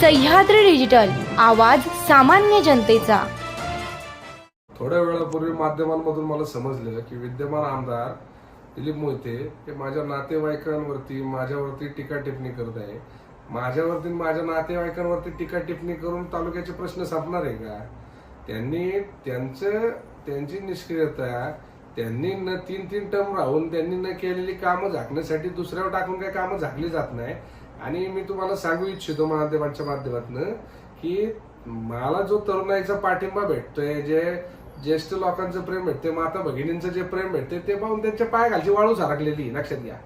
Sahyadri digital आवाज सामान्य जनतेचा. थोड्या वेळापूर्वी माध्यमांमधून मला समजलं की विद्यमान आमदार दिलीप मोहिते हे माझ्या नातेवाईकांवरती माझ्यावरती टीका टिप्पणी करत आहे. माझ्यावरती माझ्या नातेवाईकांवरती टीका टिप्पणी करून तालुक्याचे प्रश्न संपणार आहे का? त्यांनी त्यांचं त्यांची निष्क्रियता त्यांनी न तीन तीन टर्म राहून त्यांनी न केलेली कामं झाकण्यासाठी दुसऱ्यावर टाकून काही कामं झाकली जात नाही. आणि मी तुम्हाला सांगू इच्छितो माध्यमांच्या माध्यमातून की मला जो तरुणाईचा पाठिंबा भेटतोय जे ज्येष्ठ लोकांचं प्रेम भेटते माता भगिनींचं जे प्रेम भेटते ते पाहून त्यांच्या पाय घालची वाळू सारखलेली लक्षात घ्या.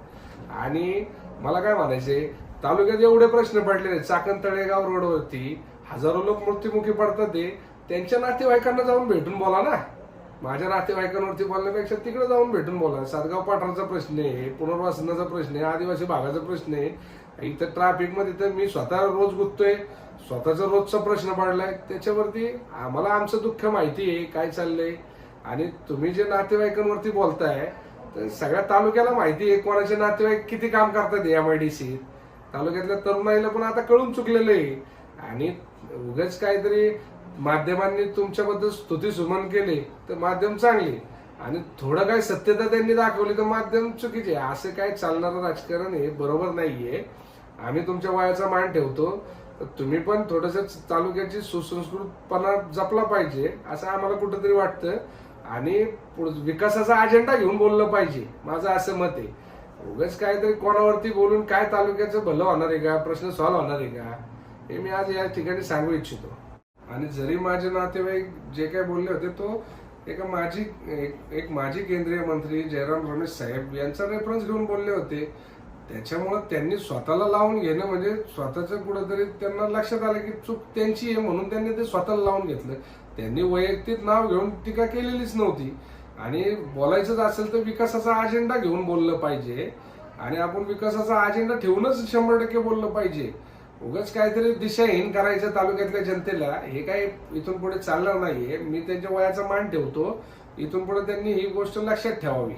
आणि मला काय म्हणायचंय तालुक्यात एवढे प्रश्न पडलेले चाकण तळेगाव रोडवरती हजारो लोक मृत्युमुखी पडतात ते. त्यांच्या नातेवाईकांना जाऊन भेटून बोला ना. माझ्या नातेवाईकांवरती बोलण्यापेक्षा तिकडे जाऊन भेटून बोला. सातगाव पाटणचा प्रश्न आहे पुनर्वसनाचा प्रश्न आहे आदिवासी भागाचा प्रश्न आहे. इथं ट्रॅफिकमध्ये तर मी स्वतः रोज गुंततोय. स्वतःचा रोजचा प्रश्न पडलाय. त्याच्यावरती आम्हाला आमचं दुःख माहिती आहे काय चाललंय. आणि तुम्ही जे नातेवाईकांवरती बोलताय तर सगळ्या तालुक्याला माहिती आहे कोणाचे नातेवाईक किती काम करतात एम आय डी सी तालुक्यातल्या तरुणाईला पण आता कळून चुकलेलं आहे. आणि उगाच काहीतरी माध्यमांनी तुमच्याबद्दल स्तुती सुमन केली तर माध्यम चांगली. आणि थोडं काही सत्यता त्यांनी दाखवली तर माध्यम चुकीचे. असं काय चालणारं राजकारण हे बरोबर नाहीये. आम्ही तुमच्या वयाचा मान ठेवतो. तर तुम्ही पण थोडस तालुक्याची सुसंस्कृतपणा जपला पाहिजे असं आम्हाला कुठंतरी वाटतं. आणि पुढ- विकासाचा अजेंडा घेऊन बोललं पाहिजे. माझं असं मत आहे. उगाच काहीतरी कोणावरती बोलून काय तालुक्याचं भलं होणार आहे का? प्रश्न सॉल्व्ह होणार आहे का? हे मी आज या ठिकाणी सांगू इच्छितो. आणि जरी माझे नातेवाईक जे काही बोलले होते तो एका माजी एक- एक माजी केंद्रीय मंत्री जयराम रमेश साहेब यांचा रेफरन्स घेऊन बोलले होते. त्याच्यामुळे त्यांनी स्वतःला लावून घेणं म्हणजे स्वतःचं कुठंतरी त्यांना लक्षात आलं की चूक त्यांची आहे म्हणून त्यांनी ते स्वतःला लावून घेतलं. त्यांनी वैयक्तिक नाव घेऊन टीका केलेलीच नव्हती. आणि बोलायचंच असेल तर विकासाचा अजेंडा घेऊन बोललं पाहिजे. आणि आपण विकासाचा अजेंडा ठेवूनच शंभर टक्के बोललं पाहिजे. उगाच काहीतरी दिशाहीन करायचं तालुक्यातल्या जनतेला. हे काही इथून पुढे चालणार नाहीये. मी त्यांच्या वयाचा मान ठेवतो. इथून पुढे त्यांनी ही गोष्ट लक्षात ठेवावी.